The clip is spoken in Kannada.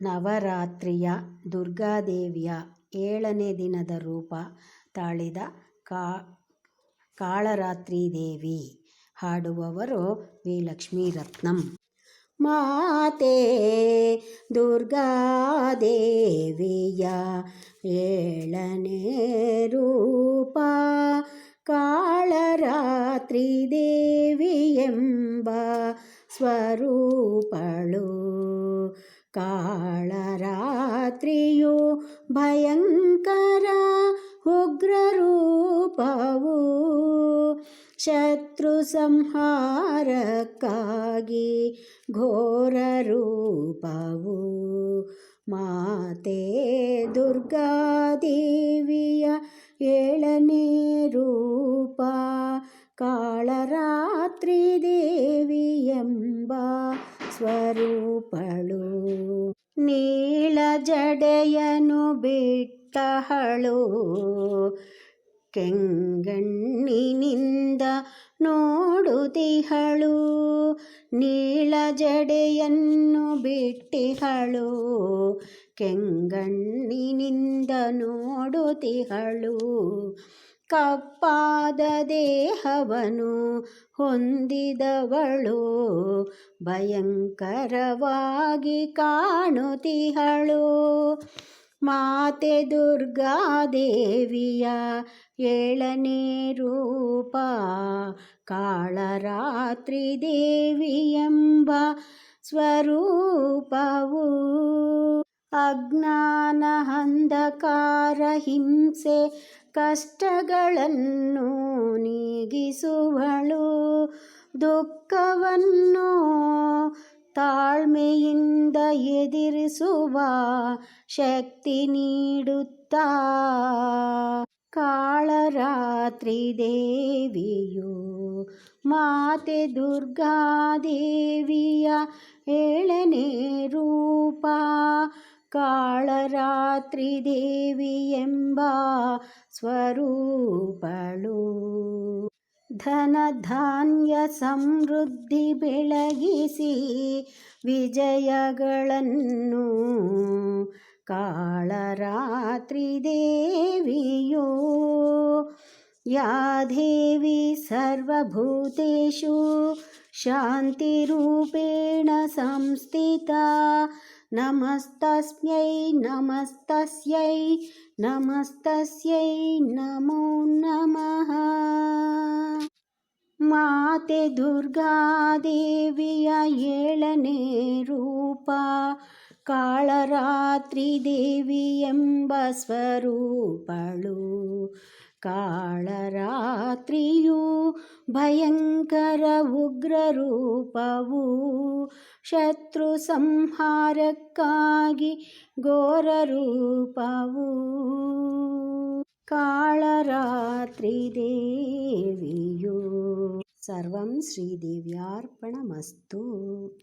ನವರಾತ್ರಿಯ ದುರ್ಗಾದೇವಿಯ ಏಳನೇ ದಿನದ ರೂಪ ತಾಳಿದ ಕಾ, ಕಾಳರಾತ್ರಿದೇವಿ ಹಾಡುವವರು ವಿ ಲಕ್ಷ್ಮೀರತ್ನಂ ಮಾತೆ ದುರ್ಗಾದೇವಿಯ ಏಳನೇ ರೂಪ ಕಾಳರಾತ್ರಿ ದೇವಿ ಎಂಬ ಸ್ವರೂಪಳು ಕಾಳರಾತ್ರಿಯು ಭಯಂಕರ ಉಗ್ರರೂಪವು ಶತ್ರು ಸಂಹಾರಕ್ಕಾಗಿ ಘೋರ ರೂಪವು ಮಾತೆ ದುರ್ಗಾದೇವಿಯ ಏಳನೇ ರೂಪ ಕಾಳರಾತ್ರಿ ಸ್ವರೂಪಳು. ನೀಳ ಜಡೆಯನು ಬಿಟ್ಟಹಳು. ಕೆಂಗಣ್ಣಿನಿಂದ ನೋಡುತ್ತಿಹಳು ನೀಳ ಜಡೆಯನ್ನು ಬಿಟ್ಟಿಹಳು. ಕೆಂಗಣ್ಣಿನಿಂದ ನೋಡುತ್ತಿಹಳು ಕಪ್ಪಾದ ದೇಹವನು ಹೊಂದಿದವಳು. ಭಯಂಕರವಾಗಿ ಕಾಣುತ್ತಿಹಳು ಮಾತೆ ದುರ್ಗಾದೇವಿಯ ಏಳನೇ ರೂಪ. ಕಾಳರಾತ್ರಿ ದೇವಿ ಎಂಬ ಸ್ವರೂಪವು ಅಜ್ಞಾನ ಅಂಧಕಾರ ಹಿಂಸೆ ಕಷ್ಟಗಳನ್ನು ನೀಗಿಸುವಳು. ದುಃಖವನ್ನು ತಾಳ್ಮೆಯಿಂದ ಎದುರಿಸುವ ಶಕ್ತಿ ನೀಡುತ್ತಾ. ಕಾಳರಾತ್ರಿ ದೇವಿಯು ಮಾತೆ ದುರ್ಗಾದೇವಿಯ ಏಳನೇ ರೂಪ. ಕಾಳರಾತ್ರಿ ದೇವಿ ಎಂಬ ಸ್ವರೂಪಳು ಧನ ಧಾನ್ಯ ಸಮೃದ್ಧಿ ಬೆಳಗಿಸಿ ವಿಜಯಗಳನ್ನು ಕಾಳರಾತ್ರಿ ದೇವಿಯೋ ಯಾ ದೇವಿ ಸರ್ವಭೂತೇಷು ಶಾಂತಿರೂಪೇಣ ಸಂಸ್ಥಿತಾ ನಮಸ್ತಸ್ಮೈ ನಮಸ್ತಸ್ಯೈ ನಮಸ್ತಸ್ಯೈ ನಮೋ ನಮಃ ಮಾತೆ ದುರ್ಗಾದೇವಿಯ ಏಳನೇ ರೂಪ ಕಾಳರಾತ್ರಿ ದೇವಿ ಎಂಬ ಸ್ವರೂಪಳು ಕಾಳರಾತ್ರಿಯು ಭಯಂಕರ ಉಗ್ರ ರೂಪವು ಶತ್ರು ಸಂಹಾರಕ್ಕಾಗಿ ಘೋರ ರೂಪವು ಕಾಳರಾತ್ರಿ ದೇವಿಯು ಸರ್ವಂ ಶ್ರೀದೇವ್ಯಾರ್ಪಣಮಸ್ತು